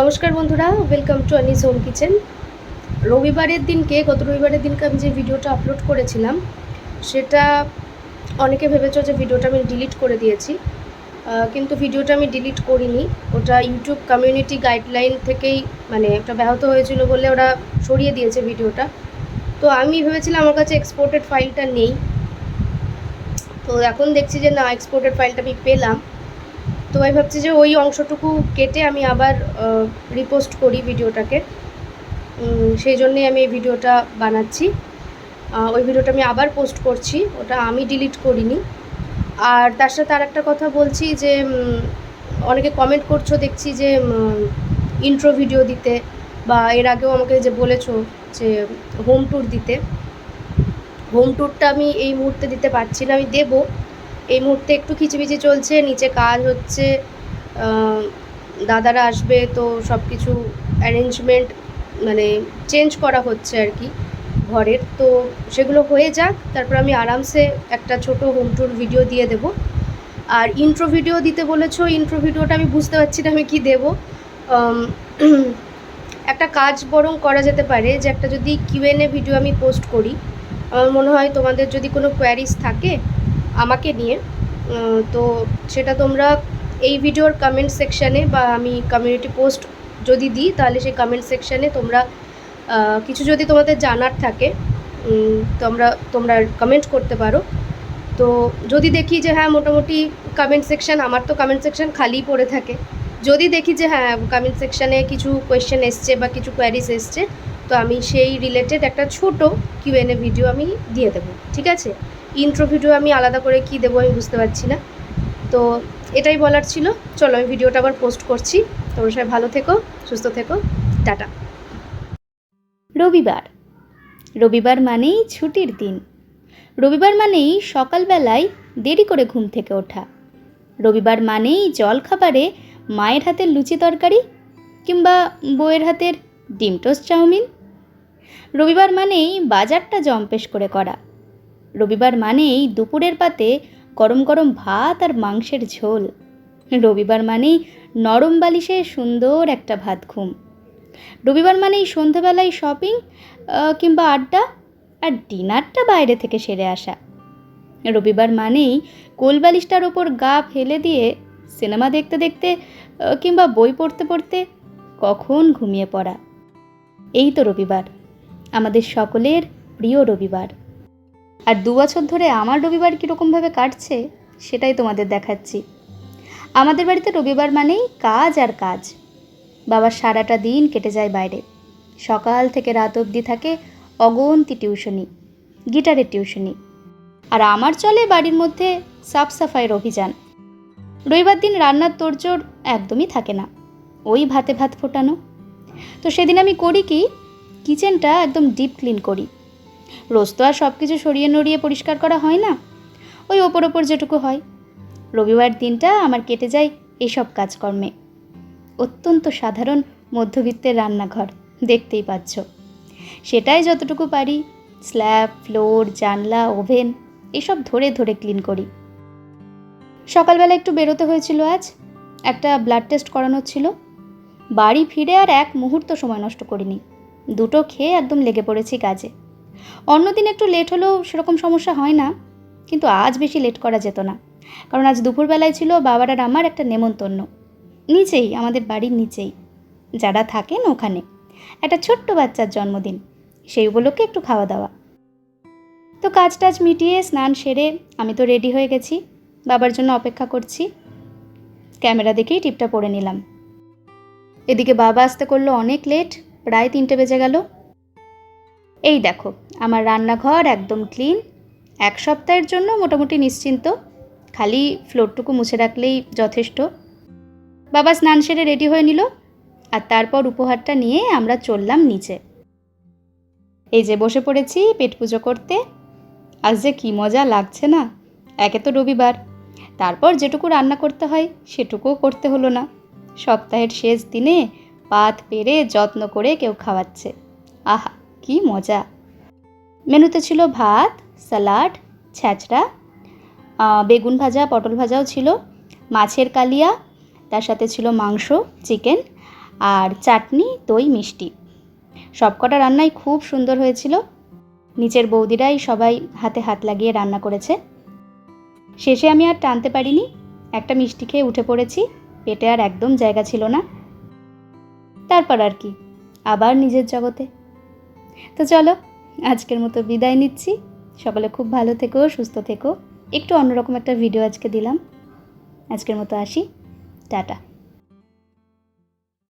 নমস্কার বন্ধুরা welcome to Anis home kitchen রবিবারের দিনকে, গত রবিবারের দিনকে আমি যে ভিডিওটা আপলোড করেছিলাম, সেটা অনেকে ভেবেছো যে ভিডিওটা আমি ডিলিট করে দিয়েছি। কিন্তু ভিডিওটা আমি ডিলিট করিনি। ওটা ইউটিউব কমিউনিটি গাইডলাইন থেকেই মানে একটা ব্যাহত হয়েছিল বলে ওরা সরিয়ে দিয়েছে ভিডিওটা। তো আমি ভেবেছিলাম আমার কাছে এক্সপোর্টেড ফাইলটা নেই। তো এখন দেখছি যে না এক্সপোর্টেড ফাইলটা আমি পেলাম। তো আমি ভাবছি যে ওই অংশটুকু কেটে আমি আবার রিপোস্ট করি ভিডিওটাকে। সেই জন্যে আমি এই ভিডিওটা বানাচ্ছি। ওই ভিডিওটা আমি আবার পোস্ট করছি, ওটা আমি ডিলিট করিনি। আর তার সাথে আর একটা কথা বলছি যে অনেকে কমেন্ট করছ, দেখছি যে ইন্ট্রো ভিডিও দিতে বা এর আগেও আমাকে যে বলেছ যে হোম ট্যুর দিতে। হোম ট্যুরটা আমি এই মুহূর্তে দিতে পারছি না, আমি দেবো। এই মুহূর্তে একটু খিচিবিচি চলছে, নিচে কাজ হচ্ছে দাদারা আসবে, তো সব কিছু অ্যারেঞ্জমেন্ট মানে চেঞ্জ করা হচ্ছে আর কি ঘরের। তো সেগুলো হয়ে যাক, তারপর আমি আরামসে একটা ছোট হোম ট্যুর ভিডিও দিয়ে দেব। আর ইন্ট্রো ভিডিও দিতে বলেছ ইন্ট্রো ভিডিওটা আমি বুঝতে পারছি না আমি কি দেব। একটা কাজ বরং করা যেতে পারে যে একটা যদি কিউএনএ ভিডিও আমি পোস্ট করি। আমার মনে হয় তোমাদের যদি কোনো কোয়ারিজ থাকে আমাকে নিয়ে। তো সেটা তোমরা এই ভিডিওর কমেন্ট সেকশানে বা আমি কমিউনিটি পোস্ট যদি দিই, তাহলে সেই কমেন্ট সেকশানে তোমরা কিছু যদি তোমাদের জানার থাকে তোমরা তোমরা কমেন্ট করতে পারো। তো যদি দেখি যে হ্যাঁ মোটামুটি কমেন্ট সেকশন আমার তো কমেন্ট সেকশন খালি পড়ে থাকে। যদি দেখি যে হ্যাঁ কমেন্ট সেকশানে কিছু কোয়েশ্চেন এসছে বা কিছু কোয়ারিজ এসছে, তো আমি সেই রিলেটেড একটা ছোট কিউএনএ ভিডিও আমি দিয়ে দেবো। ঠিক আছে? ইন্ট্রো ভিডিও আমি আলাদা করে কি দেবো আমি বুঝতে পারছি না। তো এটাই বলার ছিল। চলো আমি ভিডিওটা আবার পোস্ট করছি। তোমরা সবাই ভালো থেকো, সুস্থ থেকো। টাটা। রবিবার। রবিবার মানেই ছুটির দিন। রবিবার মানেই সকালবেলায় দেরি করে ঘুম থেকে ওঠা। রবিবার মানেই জলখাবারে মায়ের হাতের লুচি তরকারি কিংবা বউয়ের হাতের ডিম টোস্ট চাউমিন। রবিবার মানেই বাজারটা জম্পেশ করে করা। রবিবার মানেই দুপুরের পাতে গরম গরম ভাত আর মাংসের ঝোল। রবিবার মানেই নরম বালিশে সুন্দর একটা ভাত ঘুম। রবিবার মানেই সন্ধেবেলায় শপিং কিংবা আড্ডা আর ডিনারটা বাইরে থেকে সেরে আসা। রবিবার মানেই কোলবালিশটার ওপর গা ফেলে দিয়ে সিনেমা দেখতে দেখতে কিংবা বই পড়তে পড়তে কখন ঘুমিয়ে পড়া। এই তো রবিবার। আমাদের সকলের প্রিয় রবিবার। আর দু বছর ধরে আমার রবিবার কীরকমভাবে কাটছে, সেটাই তোমাদের দেখাচ্ছি। আমাদের বাড়িতে রবিবার মানেই কাজ আর কাজ। বাবার সারাটা দিন কেটে যায় বাইরে। সকাল থেকে রাত অবধি থাকে অগন্তি টিউশনি, গিটারের টিউশনি। আর আমার চলে বাড়ির মধ্যে সাফ সাফাইয়ের অভিযান। রবিবার দিন রান্নার তোড়জোড় একদমই থাকে না। ওই ভাতে ভাত ফোটানো। তো সেদিন আমি করি কি, কিচেনটা একদম ডিপ ক্লিন করি। রোজ তো আর সব কিছু সরিয়ে নড়িয়ে পরিষ্কার করা হয় না। ওই ওপর ওপর যেটুকু হয়। রবিবার দিনটা আমার কেটে যায় এসব কাজকর্মে। অত্যন্ত সাধারণ মধ্যবিত্তের রান্নাঘর, দেখতেই পাচ্ছ। সেটাই যতটুকু পারি, স্ল্যাব, ফ্লোর, জানলা, ওভেন, এসব ধরে ধরে ক্লিন করি। সকালবেলা একটু বেরোতে হয়েছিল আজ, একটা ব্লাড টেস্ট করানোর ছিল। বাড়ি ফিরে আর এক মুহূর্ত সময় নষ্ট করিনি। দুটো খেয়ে একদম লেগে পড়েছি কাজে। অন্যদিন একটু লেট হলেও সেরকম সমস্যা হয় না, কিন্তু আজ বেশি লেট করা যেত না। কারণ আজ দুপুরবেলায় ছিল বাবার আর আমার একটা নেমন্তন্ন। নিচেই, আমাদের বাড়ির নিচেই। যারা থাকেন ওখানে। একটা ছোট্ট বাচ্চার জন্মদিন। সেই উপলক্ষে একটু খাওয়া দাওয়া তো কাজ টাজ মিটিয়ে, স্নান সেরে আমি তো রেডি হয়ে গেছি। বাবার জন্য অপেক্ষা করছি। ক্যামেরা দেখেই টিপটা পরে নিলাম। এদিকে বাবা আসতে করল অনেক লেট প্রায় তিনটে বেজে গেল। এই দেখো, আমার রান্নাঘর একদম ক্লিন এক সপ্তাহের জন্য মোটামুটি নিশ্চিন্ত। খালি ফ্লোরটুকু মুছে রাখলেই যথেষ্ট। বাবা স্নান সেরে রেডি হয়ে নিল, আর তারপর উপহারটা নিয়ে আমরা চললাম নিচে। এই যে বসে পড়েছি পেট পুজো করতে। আজ যে কী মজা লাগছে না, একে তো রবিবার। তারপর যেটুকু রান্না করতে হয়, সেটুকুও করতে হলো না। সপ্তাহের শেষ দিনে পাত পেরে যত্ন করে কেউ খাওয়াচ্ছে। আহা! কি মজা। মেনুতে ছিল ভাত স্যালাড ছ্যাঁচড়া বেগুন ভাজা, পটল ভাজাও ছিল, মাছের কালিয়া, তার সাথে ছিল মাংস, চিকেন আর চাটনি, দই, মিষ্টি। সবকটা রান্নাই খুব সুন্দর হয়েছিল। নিচের বৌদিরাই সবাই হাতে হাত লাগিয়ে রান্না করেছে। শেষে আমি আর টানতে পারিনি। একটা মিষ্টি খেয়ে উঠে পড়েছি। পেটে আর একদম জায়গা ছিল না। তারপর আর কি। আবার নিজের জগতে। তো চলো, আজকের মতো বিদায় নিচ্ছি। সকলে খুব ভালো থেকো, সুস্থ থেকো। একটু অন্যরকম একটা ভিডিও আজকে দিলাম। আজকের মতো আসি। টাটা।